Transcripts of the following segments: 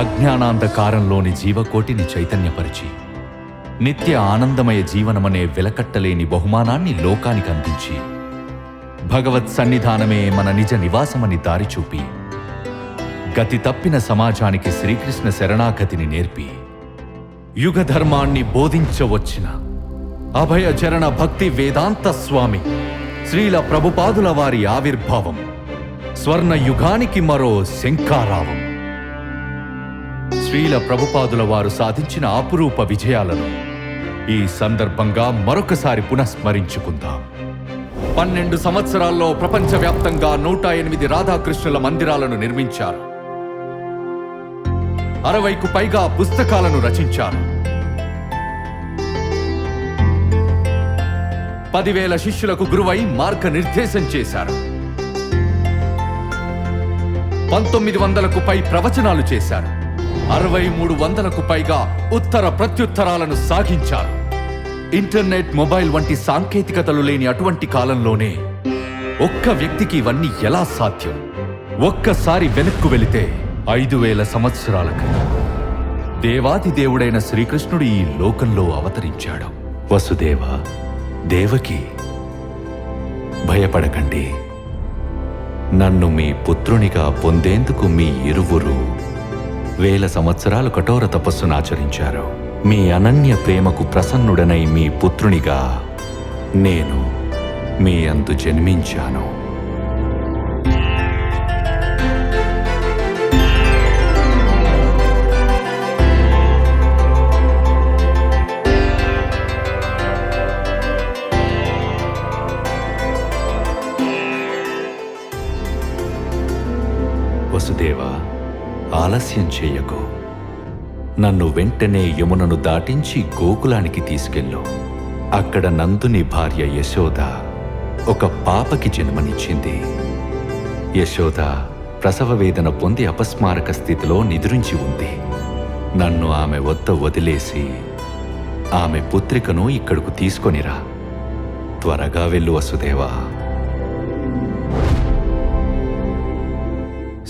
అజ్ఞానాంధకారంలోని జీవకోటిని చైతన్యపరిచి నిత్య ఆనందమయ జీవనమనే వెలకట్టలేని బహుమానాన్ని లోకానికి అందించి భగవత్ సన్నిధానమే మన నిజ నివాసమని దారి చూపి గతి తప్పిన సమాజానికి శ్రీకృష్ణ శరణాగతిని నేర్పి యుగ ధర్మాన్ని బోధించవచ్చిన అభయ చరణ భక్తి వేదాంత స్వామి శ్రీల ప్రభుపాదుల వారి ఆవిర్భావం స్వర్ణ యుగానికి మరో శంఖారావం. శ్రీల ప్రభుపాదుల వారు సాధించిన అపురూప విజయాలను ఈ సందర్భంగా మరొకసారి పునఃస్మరించుకుందాం. పన్నెండు సంవత్సరాల్లో ప్రపంచవ్యాప్తంగా నూట ఎనిమిది రాధాకృష్ణుల మందిరాలను నిర్మించారు. అరవైకు పైగా పుస్తకాలను రచించారు. పదివేల శిష్యులకు గురువై మార్గనిర్దేశం చేశారు. పంతొమ్మిది వందలకు పై ప్రవచనాలు చేశారు. అరవై మూడు వందలకు పైగా ఉత్తర ప్రత్యుత్తరాలను సాగించారు ఇంటర్నెట్ మొబైల్ వంటి సాంకేతికతలు లేని అటువంటి కాలంలోనే ఒక్క వ్యక్తికి ఇవన్నీ ఎలా సాధ్యం? ఒక్కసారి వెనక్కు వెళితే ఐదు వేల సంవత్సరాల క్రితం దేవాది దేవుడైన శ్రీకృష్ణుడు ఈ లోకంలో అవతరించాడు. వసుదేవ దేవకి భయపడకండి. నన్ను మీ పుత్రునిగా పొందేందుకు మీ ఇరువురు వేల సంవత్సరాలు కఠోర తపస్సును ఆచరించారు. మీ అనన్య ప్రేమకు ప్రసన్నుడనై మీ పుత్రునిగా నేను మీ అందు జన్మించాను. వసుదేవా ఆలస్యం చేయకు. నన్ను వెంటనే యమునను దాటించి గోకులానికి తీసుకెళ్ళు. అక్కడ నందుని భార్య యశోద ఒక పాపకి జన్మనిచ్చింది. యశోద ప్రసవ వేదన పొంది అపస్మారక స్థితిలో నిద్రించి ఉంది. నన్ను ఆమె వద్ద వదిలేసి ఆమె పుత్రికను ఇక్కడకు తీసుకొనిరా. త్వరగా వెళ్ళు వసుదేవా.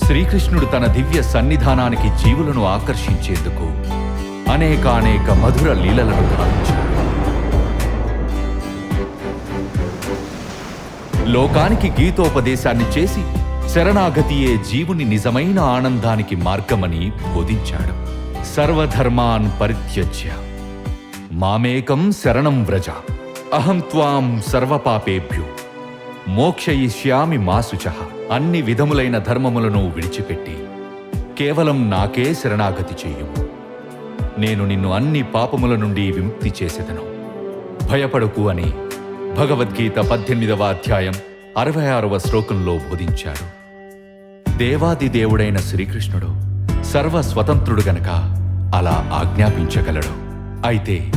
శ్రీకృష్ణుడు తన దివ్య సన్నిధానానికి జీవులను ఆకర్షించేందుకు అనేకానేక మధుర లీలలను గావించాడు. లోకానికి గీతోపదేశాన్ని చేసి శరణాగతియే జీవుని నిజమైన ఆనందానికి మార్గమని బోధించాడు. సర్వధర్మాన్ పరిత్యజ్య. మామేకం శరణం వ్రజ. అహం త్వాం సర్వపాపేభ్యో. మోక్షయిష్యామి మాసుచ అన్ని విధములైన ధర్మములను విడిచిపెట్టి కేవలం నాకే శరణాగతి చెయ్యుము నేను నిన్ను అన్ని పాపముల నుండి విముక్తి చేసేదను. భయపడకు అని భగవద్గీత పద్దెనిమిదవ అధ్యాయం అరవై ఆరవ శ్లోకంలో బోధించాడు దేవాది దేవుడైన శ్రీకృష్ణుడు సర్వ స్వతంత్రుడు గనక అలా ఆజ్ఞాపించగలడు. అయితే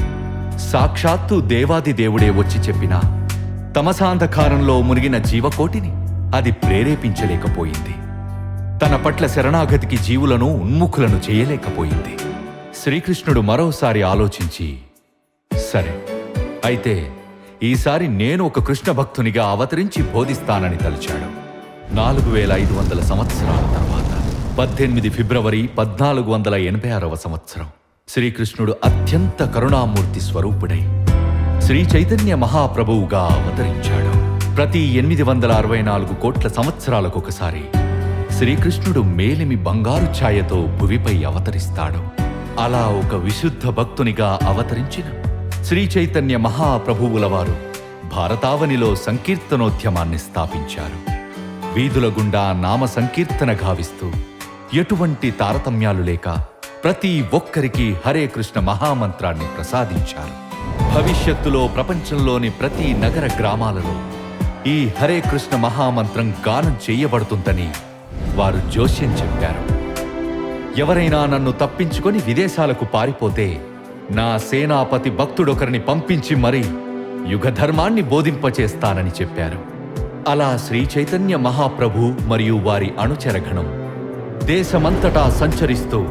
సాక్షాత్తు దేవాది దేవుడే వచ్చి చెప్పినా తమసాంధకారంలో మునిగిన జీవకోటిని అది ప్రేరేపించలేకపోయింది. తన పట్ల శరణాగతికి జీవులను ఉన్ముఖులను చేయలేకపోయింది. శ్రీకృష్ణుడు మరోసారి ఆలోచించి సరే అయితే ఈసారి నేను ఒక కృష్ణ భక్తునిగా అవతరించి బోధిస్తానని తలిచాడు. నాలుగు వేల ఐదు వందల సంవత్సరాల తర్వాత పద్దెనిమిది ఫిబ్రవరి పద్నాలుగు వందల ఎనభై ఆరవ సంవత్సరం శ్రీకృష్ణుడు అత్యంత కరుణామూర్తి స్వరూపుడై శ్రీ చైతన్య మహాప్రభువుగా అవతరించాడు. ప్రతి ఎనిమిది వందల అరవై నాలుగు కోట్ల సంవత్సరాలకొకసారి శ్రీకృష్ణుడు మేలిమి బంగారు ఛాయతో భువిపై అవతరిస్తాడు. అలా ఒక విశుద్ధ భక్తునిగా అవతరించిన శ్రీ చైతన్య మహాప్రభువుల వారు భారతావనిలో సంకీర్తనోద్యమాన్ని స్థాపించారు. వీధుల గుండా నామ సంకీర్తన గావిస్తూ ఎటువంటి తారతమ్యాలు లేక ప్రతి ఒక్కరికి హరే కృష్ణ మహామంత్రాన్ని ప్రసాదించారు. భవిష్యత్తులో ప్రపంచంలోని ప్రతి నగర గ్రామాలలో ఈ హరే కృష్ణ మహామంత్రం గానం చేయబడుతుందని వారు జోస్యం చెప్పారు. ఎవరైనా నన్ను తప్పించుకొని విదేశాలకు పారిపోతే నా సేనాపతి భక్తుడొకరిని పంపించి మరీ యుగధర్మాన్ని బోధింపచేస్తానని చెప్పారు. అలా శ్రీ చైతన్య మహాప్రభు మరియు వారి అనుచరగణం దేశమంతటా సంచరిస్తూ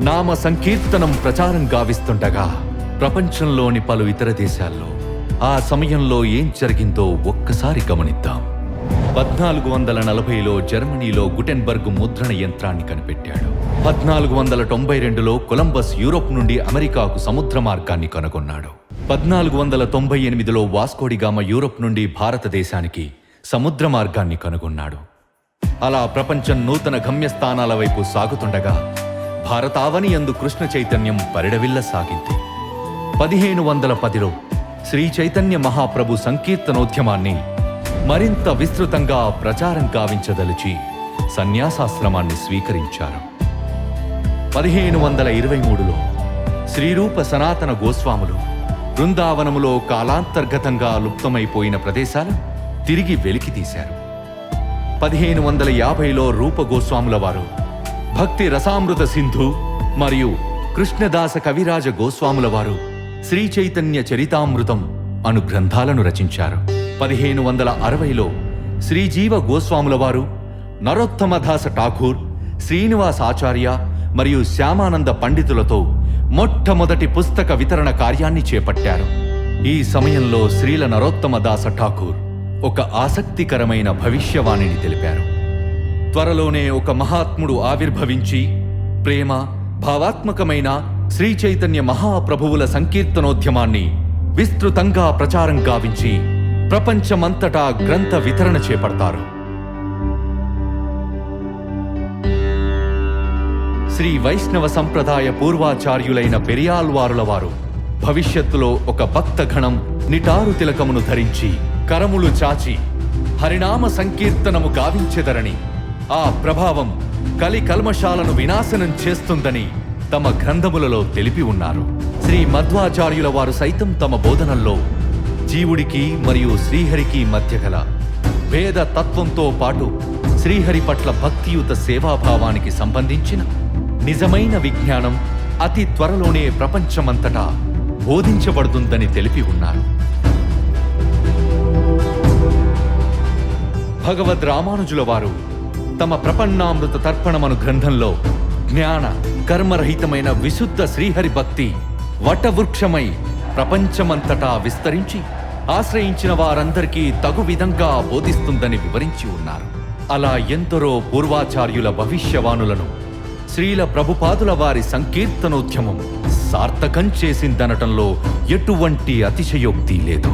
నామ సంకీర్తనం ప్రచారం గావిస్తుండగా ప్రపంచంలోని పలు ఇతర దేశాల్లో ఆ సమయంలో ఏం జరిగిందో ఒక్కసారి గమనిద్దాం. పద్నాలుగు వందల నలభైలో జర్మనీలో గుటెన్బర్గ్ ముద్రణ యంత్రాన్ని కనిపెట్టాడు. పద్నాలుగు వందల తొంభై రెండులో కొలంబస్ యూరోప్ నుండి అమెరికాకు సముద్ర మార్గాన్ని కనుగొన్నాడు. పద్నాలుగు వందల తొంభై ఎనిమిదిలో వాస్కోడిగామ యూరోప్ నుండి భారతదేశానికి సముద్ర మార్గాన్ని కనుగొన్నాడు. అలా ప్రపంచం నూతన గమ్యస్థానాల వైపు సాగుతుండగా భారతావని యందు కృష్ణ చైతన్యం పరిడవిల్ల సాగింది. పదిహేను వందల పదిలో శ్రీ చైతన్య మహాప్రభు సంకీర్తనోద్యమాన్ని మరింత విస్తృతంగా ప్రచారం గావించదలిచి సన్యాసాశ్రమాన్ని స్వీకరించారు. పదిహేను వందల ఇరవై మూడులో శ్రీరూప సనాతన గోస్వాములు బృందావనములో కాలాంతర్గతంగా లుప్తమైపోయిన ప్రదేశాలు తిరిగి వెలికి తీశారు పదిహేను వందల యాభైలో రూప గోస్వాముల వారు భక్తి రసామృత సింధు మరియు కృష్ణదాస కవిరాజ గోస్వాముల వారు శ్రీ చైతన్య చరితామృతం అను గ్రంథాలను రచించారు. పదిహేను వందల అరవైలో శ్రీజీవ గోస్వాముల వారు నరోత్తమదాస ఠాకూర్ శ్రీనివాస్ ఆచార్య మరియు శ్యామానంద పండితులతో మొట్టమొదటి పుస్తక వితరణ కార్యాన్ని చేపట్టారు. ఈ సమయంలో శ్రీల నరోత్తమదాస ఠాకూర్ ఒక ఆసక్తికరమైన భవిష్యవాణిని తెలిపారు. త్వరలోనే ఒక మహాత్ముడు ఆవిర్భవించి ప్రేమ భావాత్మకమైన శ్రీ చైతన్య మహాప్రభువుల సంకీర్తనోద్యమాన్ని విస్తృతంగా ప్రచారం గావించి ప్రపంచమంతటా గ్రంథ వితరణ చేపడతారు. శ్రీ వైష్ణవ సంప్రదాయ పూర్వాచార్యులైన పెరియాల్వారుల వారు భవిష్యత్తులో ఒక భక్త ఘణం నిటారు తిలకమును ధరించి కరములు చాచి హరినామ సంకీర్తనము గావించెదరని ఆ ప్రభావం కలి కల్మషాలను వినాశనం చేస్తుందని తమ గ్రంథములలో తెలిపి ఉన్నారు. శ్రీ మధ్వాచార్యుల వారు సైతం తమ బోధనల్లో జీవుడికి మరియు శ్రీహరికి మధ్య గల భేద తత్వంతో పాటు శ్రీహరి పట్ల భక్తియుత సేవాభావానికి సంబంధించిన నిజమైన విజ్ఞానం అతి త్వరలోనే ప్రపంచమంతటా బోధించబడుతుందని తెలిపి ఉన్నారు. భగవద్ రామానుజుల వారు తమ ప్రపన్నామృత తర్పణమను గ్రంథంలో జ్ఞాన కర్మరహితమైన విశుద్ధ శ్రీహరి భక్తి వటవృక్షమై ప్రపంచమంతటా విస్తరించి ఆశ్రయించిన వారందరికీ తగు విధంగా బోధిస్తుందని వివరించి ఉన్నారు. అలా ఎందరో పూర్వాచార్యుల భవిష్యవాణులను శ్రీల ప్రభుపాదుల వారి సంకీర్తనోద్యమం సార్థకం చేసిందనటంలో ఎటువంటి అతిశయోక్తి లేదు.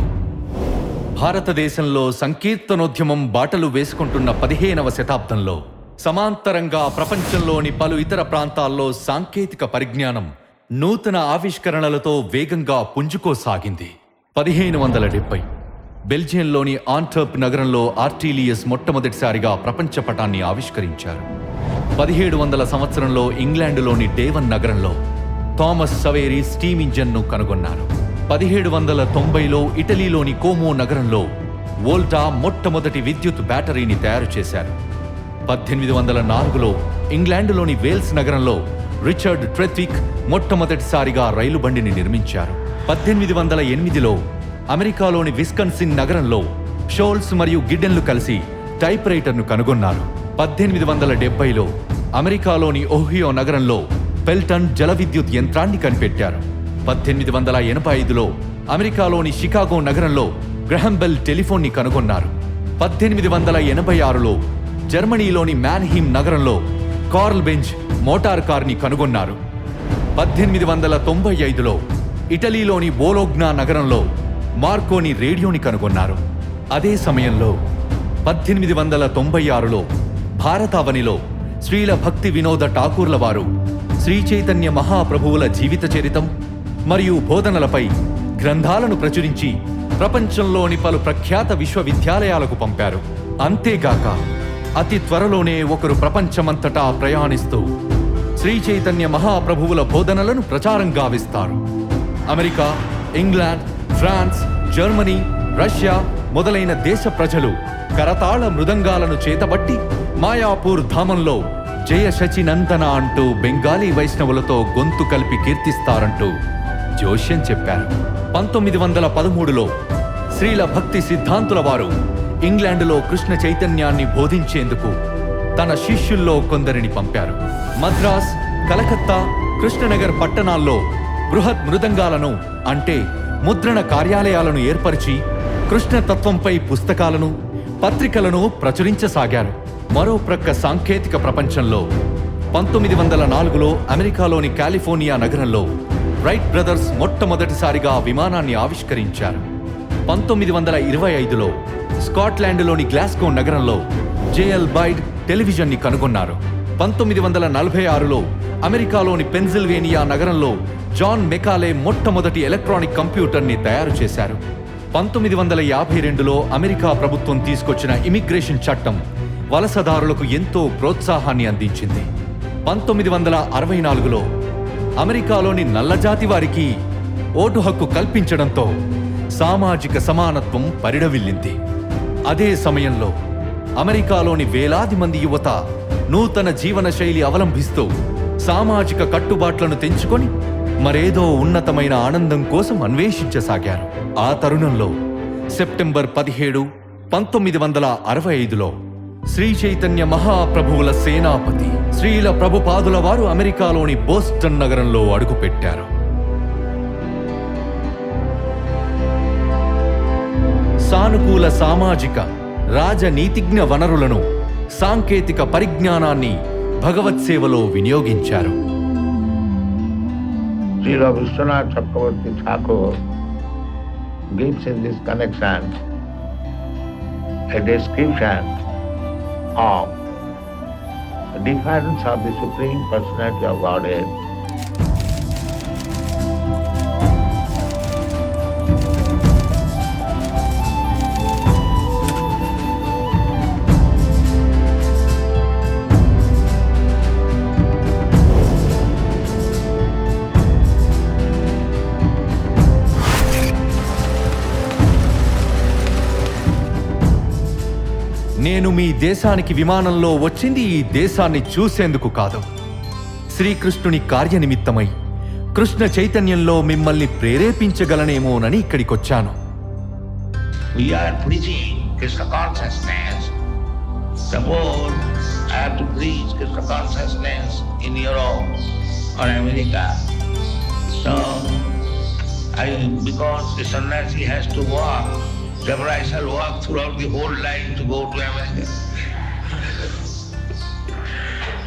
భారతదేశంలో సంకీర్తనోద్యమం బాటలు వేసుకుంటున్న పదిహేనవ శతాబ్దంలో సమాంతరంగా ప్రపంచంలోని పలు ఇతర ప్రాంతాల్లో సాంకేతిక పరిజ్ఞానం నూతన ఆవిష్కరణలతో వేగంగా పుంజుకోసాగింది. పదిహేను వందల డెబ్బై బెల్జియంలోని ఆంటర్ప్ నగరంలో ఆర్టీలియస్ మొట్టమొదటిసారిగా ప్రపంచ పటాన్ని ఆవిష్కరించారు. పదిహేడు వందల సంవత్సరంలో ఇంగ్లాండులోని డేవన్ నగరంలో థామస్ సవేరి స్టీమ్ ఇంజన్ను కనుగొన్నారు. పదిహేడు వందల తొంభైలో ఇటలీలోని కోమో నగరంలో వోల్టా మొట్టమొదటి విద్యుత్ బ్యాటరీని తయారు చేశారు. పద్దెనిమిది వందల నాలుగులో ఇంగ్లాండ్లోని వేల్స్ నగరంలో రిచర్డ్ ట్రెత్విక్ మొట్టమొదటిసారిగా రైలు బండిని నిర్మించారు. పద్దెనిమిది వందల ఎనిమిదిలో అమెరికాలోని విస్కన్సిన్ నగరంలో షోల్స్ మరియు గిడ్డెన్లు కలిసి టైప్ రైటర్ను కనుగొన్నారు. పద్దెనిమిది వందల డెబ్బైలో అమెరికాలోని ఓహియో నగరంలో పెల్టన్ జల విద్యుత్ యంత్రాన్ని కనిపెట్టారు. పద్దెనిమిది వందల ఎనభై ఐదులో అమెరికాలోని షికాగో నగరంలో గ్రహంబెల్ టెలిఫోన్ని కనుగొన్నారు. పద్దెనిమిది వందల ఎనభై ఆరులో జర్మనీలోని మ్యాన్హీమ్ నగరంలో కార్ల్ బెంజ్ మోటార్ కార్ని కనుగొన్నారు. పద్దెనిమిది వందల తొంభై ఐదులో ఇటలీలోని బోలోగ్నా నగరంలో మార్కోని రేడియోని కనుగొన్నారు. అదే సమయంలో పద్దెనిమిది వందల తొంభై ఆరులో భారతావనిలో శ్రీల భక్తి వినోద ఠాకూర్ల వారు శ్రీ చైతన్య మహాప్రభువుల జీవిత చరితం మరియు బోధనలపై గ్రంథాలను ప్రచురించి ప్రపంచంలోని పలు ప్రఖ్యాత విశ్వవిద్యాలయాలకు పంపారు. అంతేగాక అతి త్వరలోనే ఒకరు ప్రపంచమంతటా ప్రయాణిస్తూ శ్రీ చైతన్య మహాప్రభువుల బోధనలను ప్రచారం గావిస్తారు. America England France Germany Russia మొదలైన దేశ ప్రజలు కరతాళ మృదంగాలను చేతబట్టి మాయాపూర్ ధామంలో జయ శచినందన అంటూ బెంగాలీ వైష్ణవులతో గొంతు కలిపి కీర్తిస్తారంటూ జోష్యం చెప్పారు. పంతొమ్మిది వందల పదమూడులో శ్రీల భక్తి సిద్ధాంతుల వారు ఇంగ్లాండులో కృష్ణ చైతన్యాన్ని బోధించేందుకు తన శిష్యుల్లో కొందరిని పంపారు. మద్రాస్ కలకత్తా కృష్ణనగర్ పట్టణాల్లో బృహత్ మృదంగాలను అంటే ముద్రణ కార్యాలయాలను ఏర్పరిచి కృష్ణతత్వంపై పుస్తకాలను పత్రికలను ప్రచురించసాగారు. మరో ప్రక్క సాంకేతిక ప్రపంచంలో పంతొమ్మిది వందల నాలుగులో అమెరికాలోని కాలిఫోర్నియా నగరంలో రైట్ బ్రదర్స్ మొట్టమొదటిసారిగా విమానాన్ని ఆవిష్కరించారు. పంతొమ్మిది వందల ఇరవై ఐదులో స్కాట్లాండ్లోని గ్లాస్కో నగరంలో జేఎల్ బైడ్ టెలివిజన్ని కనుగొన్నారు. పంతొమ్మిది వందల నలభై ఆరులో అమెరికాలోని పెన్సిల్వేనియా నగరంలో జాన్ మెకాలే మొట్టమొదటి ఎలక్ట్రానిక్ కంప్యూటర్ని తయారు చేశారు. పంతొమ్మిది వందల యాభై రెండులో అమెరికా ప్రభుత్వం తీసుకొచ్చిన ఇమిగ్రేషన్ చట్టం వలసదారులకు ఎంతో ప్రోత్సాహాన్ని అందించింది. పంతొమ్మిది వందల అరవై నాలుగులో అమెరికాలోని నల్లజాతి వారికి ఓటు హక్కు కల్పించడంతో సామాజిక సమానత్వం పరిడవిల్లింది. అదే సమయంలో అమెరికాలోని వేలాది మంది యువత నూతన జీవన శైలి అవలంబిస్తూ సామాజిక కట్టుబాట్లను తెంచుకొని మరేదో ఉన్నతమైన ఆనందం కోసం అన్వేషించసాగారు. ఆ తరుణంలో సెప్టెంబర్ పదిహేడు పంతొమ్మిది వందల అరవై ఐదులో శ్రీ చైతన్య మహాప్రభువుల సేనాపతి శ్రీల ప్రభుపాదుల వారు అమెరికాలోని బోస్టన్ నగరంలో అడుగుపెట్టారు. సానుకూల సామాజిక రాజనీతిజ్ఞ వనరులను సాంకేతిక పరిజ్ఞానాన్ని భగవత్ సేవలో వినియోగించారు. శ్రీలో Vishwanath Chakravarti Thakur gives in this connection a description of difference of the supreme personality of మీ దేశానికి విమానంలో వచ్చింది ఈ దేశాన్ని చూసేందుకు కాదు. శ్రీకృష్ణుని కార్యనిమిత్తమై కృష్ణ చైతన్యంలో మిమ్మల్ని ప్రేరేపించగలనేమోనని ఇక్కడికొచ్చాను. Because the sannyasi has to walk I shall walk throughout the whole line to go to America.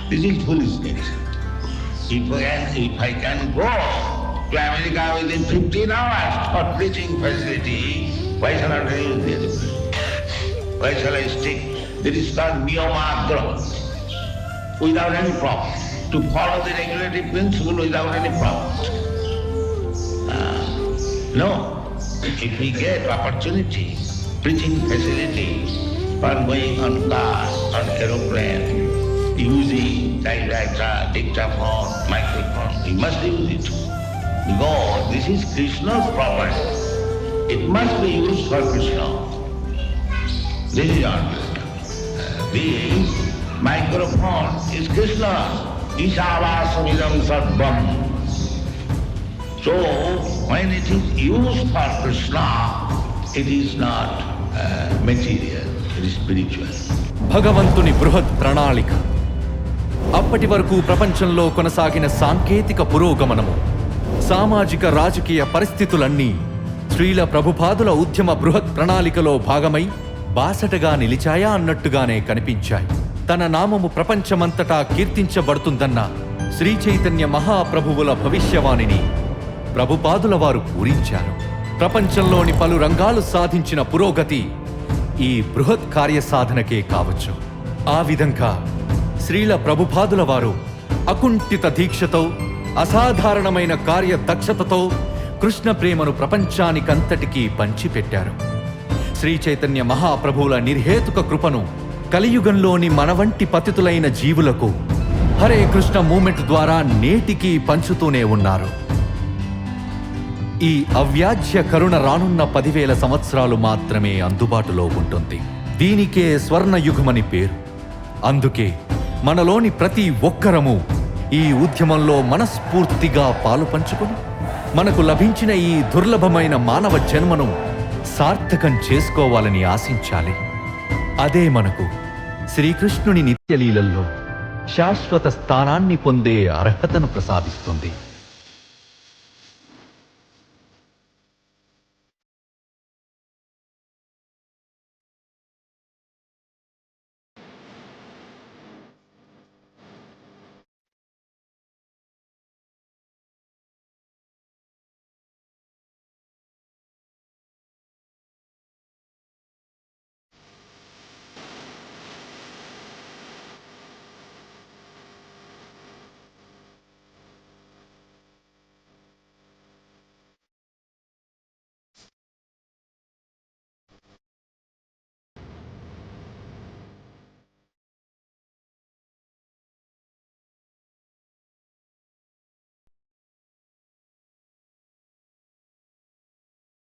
This is foolishness. If if I can go to America within 15 hours for preaching facility, why shall I use this? Why shall I stick? This is called Niyamadra, without any problem. To follow the regulative principle without any problem. Ah, no, if we get opportunity, preaching facility for going on car, on aeroplane, using typewriter, dictaphone, microphone, we must use it. Because this is Krishna's property. It must be used for Krishna. This is our uh, This microphone is Krishna. Isavasamidam sarvam. So, when it is used for Krishna, it is not uh, material, it is spiritual. భగవంతుని బృహత్ ప్రణాళిక అప్పటి వరకు ప్రపంచంలో కొనసాగిన సాంకేతిక పురోగమనము సామాజిక రాజకీయ పరిస్థితులన్నీ స్త్రీల ప్రభుపాదుల ఉద్యమ బృహత్ ప్రణాళికలో భాగమై బాసటగా నిలిచాయా అన్నట్టుగానే కనిపించాయి తన నామము ప్రపంచమంతటా కీర్తించబడుతుందన్న శ్రీ చైతన్య మహాప్రభువుల భవిష్యవాణిని ప్రభుపాదుల వారు పూరించారు. ప్రపంచంలోని పలు రంగాలు సాధించిన పురోగతి ఈ బృహత్ కార్యసాధనకే కావచ్చు. ఆ విధంగా శ్రీల ప్రభుపాదుల వారు అకుంఠిత దీక్షతో అసాధారణమైన కార్య దక్షతతో కృష్ణ ప్రేమను ప్రపంచానికంతటికీ పంచిపెట్టారు. శ్రీ చైతన్య మహాప్రభువుల నిర్హేతుక కృపను కలియుగంలోని మన వంటి పతితులైన జీవులకు హరే కృష్ణ మూమెంట్ ద్వారా నేటికీ పంచుతూనే ఉన్నారు. ఈ అవ్యాజ్య కరుణ రానున్న పదివేల సంవత్సరాలు మాత్రమే అందుబాటులో ఉంటుంది. దీనికే స్వర్ణయుగమని పేరు. అందుకే మనలోని ప్రతి ఒక్కరము ఈ ఉద్యమంలో మనస్ఫూర్తిగా పాలు పంచుకొని మనకు లభించిన ఈ దుర్లభమైన మానవ జన్మను సార్థకం చేసుకోవాలని ఆశించాలి. అదే మనకు శ్రీకృష్ణుని నిత్యలీలల్లో శాశ్వత స్థానాన్ని పొందే అర్హతను ప్రసాదిస్తుంది.